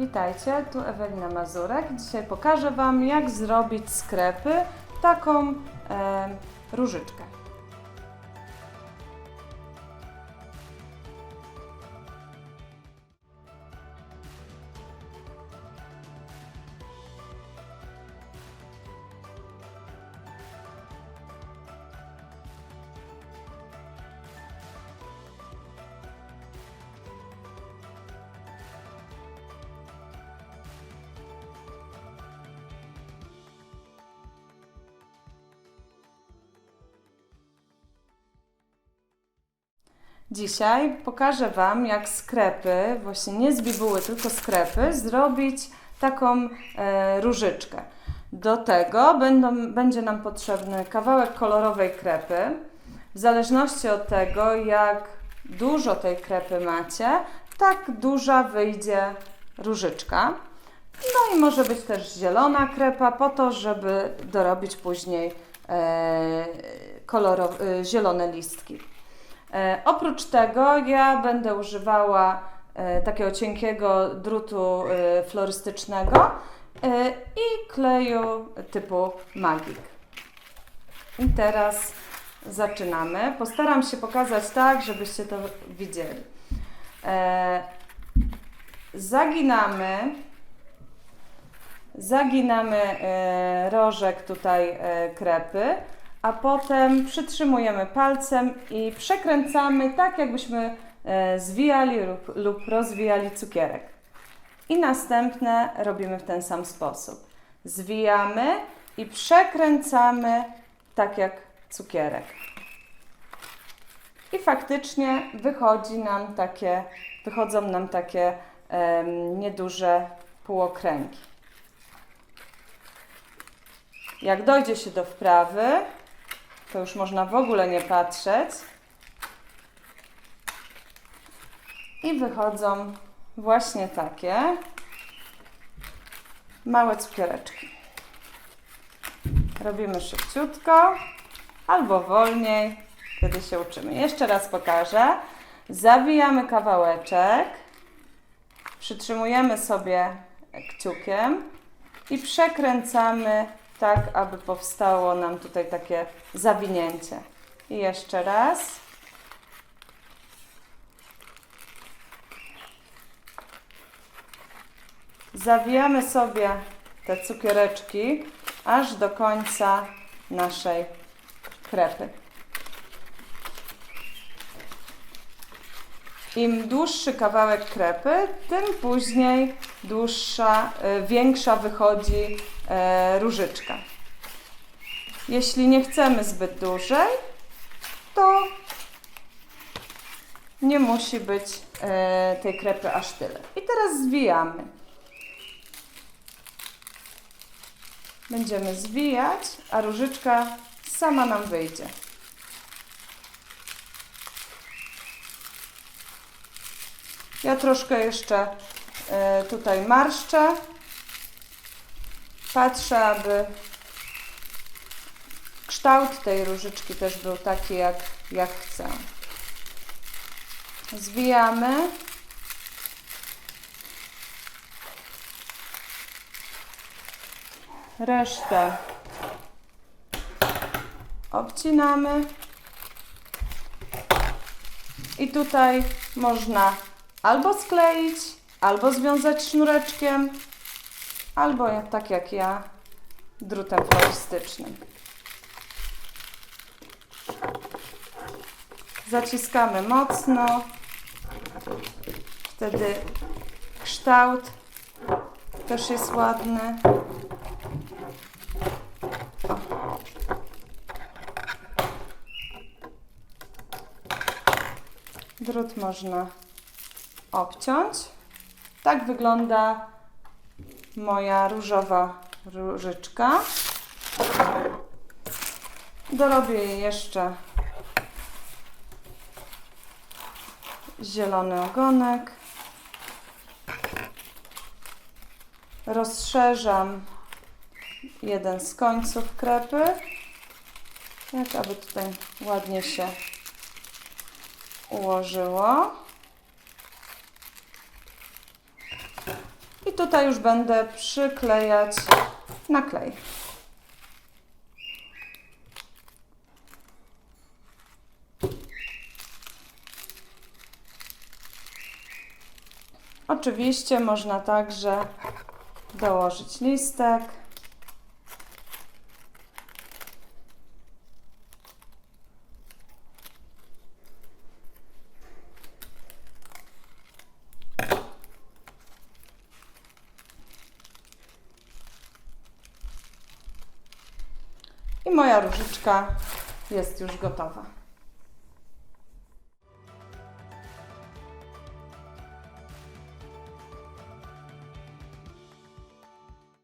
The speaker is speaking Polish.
Witajcie, tu Ewelina Mazurek. Dzisiaj pokażę Wam, jak zrobić z krepy taką e, różyczkę. Dzisiaj pokażę Wam, jak z krepy, właśnie nie z bibuły, tylko z krepy, zrobić taką e, różyczkę. Do tego będą, będzie nam potrzebny kawałek kolorowej krepy. W zależności od tego, jak dużo tej krepy macie, tak duża wyjdzie różyczka. No i może być też zielona krepa, po to, żeby dorobić później e, kolorow- e, zielone listki. E, oprócz tego ja będę używała e, takiego cienkiego drutu e, florystycznego i kleju typu Magik. I teraz zaczynamy. Postaram się pokazać tak, żebyście to widzieli. Zaginamy zaginamy rożek tutaj krepy, a potem przytrzymujemy palcem i przekręcamy tak, jakbyśmy e, zwijali lub, lub rozwijali cukierek. I następne robimy w ten sam sposób. Zwijamy i przekręcamy tak jak cukierek. I faktycznie wychodzi nam takie, wychodzą nam takie em, nieduże półokręgi. Jak dojdzie się do wprawy, to już można w ogóle nie patrzeć. I wychodzą właśnie takie małe cukiereczki. Robimy szybciutko albo wolniej, kiedy się uczymy. Jeszcze raz pokażę. Zawijamy kawałeczek, przytrzymujemy sobie kciukiem i przekręcamy tak, aby powstało nam tutaj takie zawinięcie. I jeszcze raz. Zawijamy sobie te cukiereczki aż do końca naszej krepy. Im dłuższy kawałek krepy, tym później dłuższa, y, większa wychodzi e, różyczka. Jeśli nie chcemy zbyt dużej, to nie musi być e, tej krepy aż tyle. I teraz zwijamy. Będziemy zwijać, a różyczka sama nam wyjdzie. Ja troszkę jeszcze e, tutaj marszczę. Patrzę, aby kształt tej różyczki też był taki, jak, jak chcę. Zwijamy. Resztę obcinamy. I tutaj można albo skleić, albo związać sznureczkiem, albo tak jak ja, drutem florystycznym. Zaciskamy mocno, wtedy kształt też jest ładny. Drut można obciąć. Tak wygląda moja różowa różyczka. Dorobię jej jeszcze zielony ogonek. Rozszerzam jeden z końców krepy, tak aby tutaj ładnie się ułożyło. Tutaj już będę przyklejać naklej. Oczywiście można także dołożyć listek. I moja różyczka jest już gotowa.